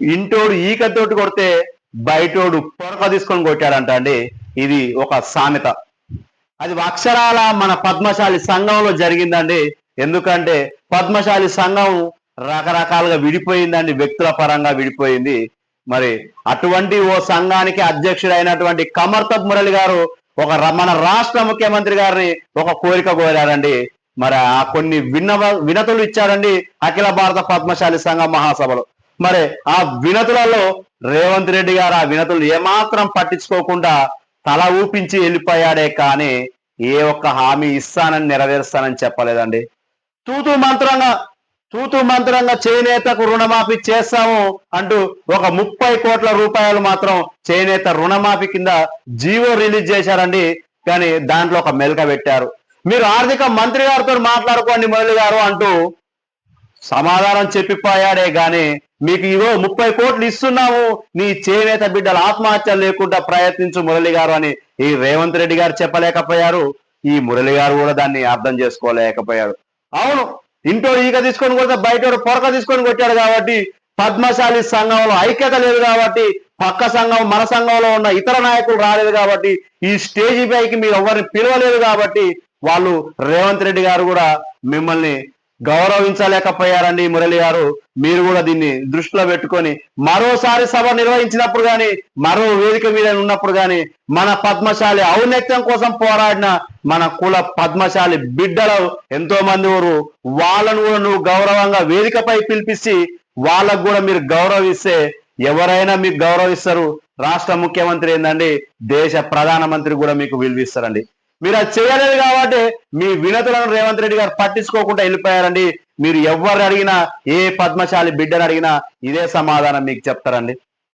ఇంటోడు ఈకతోటి కొడితే బయటోడు పొరక తీసుకొని కొట్టాడంట అండి. ఇది ఒక సామెత. అది అక్షరాల మన పద్మశాలి సంఘంలో జరిగిందండి. ఎందుకంటే పద్మశాలి సంఘం రకరకాలుగా విడిపోయిందండి. వ్యక్తుల పరంగా విడిపోయింది. మరి అటువంటి ఓ సంఘానికి అధ్యక్షుడైనటువంటి కమర్తబ్ మురళి గారు ఒక మన రాష్ట్ర ముఖ్యమంత్రి గారిని ఒక కోరిక కోరారండి. మరి ఆ కొన్ని విన్నవ వినతులు ఇచ్చారండి అఖిల భారత పద్మశాలి సంఘ మహాసభలో. మరి ఆ వినతులలో రేవంత్ రెడ్డి గారు ఆ వినతులు ఏమాత్రం పట్టించుకోకుండా తల ఊపించి వెళ్ళిపోయాడే కానీ ఏ ఒక్క హామీ ఇస్తానని నెరవేరుస్తానని చెప్పలేదండి. తూతు మంత్రంగా తూతు మంత్రంగా చేనేతకు రుణమాఫీ చేస్తాము అంటూ ఒక ముప్పై కోట్ల రూపాయలు మాత్రం చేనేత రుణమాఫీ కింద జీవో రిలీజ్ చేశారండి. కానీ దాంట్లో ఒక మెలక పెట్టారు. మీరు ఆర్థిక మంత్రి గారితో మాట్లాడుకోండి మురళి గారు అంటూ సమాధానం చెప్పిపోయాడే గాని మీకు ఇగో ముప్పై కోట్లు ఇస్తున్నాము నీ చేనేత బిడ్డల ఆత్మహత్య లేకుండా ప్రయత్నించు మురళి గారు అని ఈ రేవంత్ రెడ్డి గారు చెప్పలేకపోయారు. ఈ మురళి గారు కూడా దాన్ని అర్థం చేసుకోలేకపోయాడు. అవును ఇంటో ఈక తీసుకొని కొడితే బయట పొరక తీసుకొని కొట్టాడు కాబట్టి పద్మశాలి సంఘంలో ఐక్యత లేదు కాబట్టి పక్క సంఘం మన సంఘంలో ఉన్న ఇతర నాయకులు రాలేదు కాబట్టి ఈ స్టేజీ పైకి మీరు ఎవరిని పిలవలేదు కాబట్టి వాళ్ళు రేవంత్ రెడ్డి గారు కూడా మిమ్మల్ని గౌరవించలేకపోయారండి మురళి గారు. మీరు కూడా దీన్ని దృష్టిలో పెట్టుకొని మరోసారి సభ నిర్వహించినప్పుడు కానీ మరో వేదిక మీద ఉన్నప్పుడు గాని మన పద్మశాలి ఔన్నత్యం కోసం పోరాడిన మన కుల పద్మశాలి బిడ్డలు ఎంతో మంది ఊరు వాళ్ళను కూడా నువ్వు గౌరవంగా వేదికపై పిలిపించి వాళ్ళకు కూడా మీరు గౌరవిస్తే ఎవరైనా మీకు గౌరవిస్తారు. రాష్ట్ర ముఖ్యమంత్రి ఏందండి? దేశ ప్రధానమంత్రి కూడా మీకు విలువిస్తారండి. మీరు అది చేయలేదు కాబట్టి మీ వినతులను రేవంత్ రెడ్డి గారు పట్టించుకోకుండా వెళ్ళిపోయారండి. మీరు ఎవరు అడిగినా ఏ పద్మశాలి బిడ్డను అడిగినా ఇదే సమాధానం మీకు చెప్తారండి.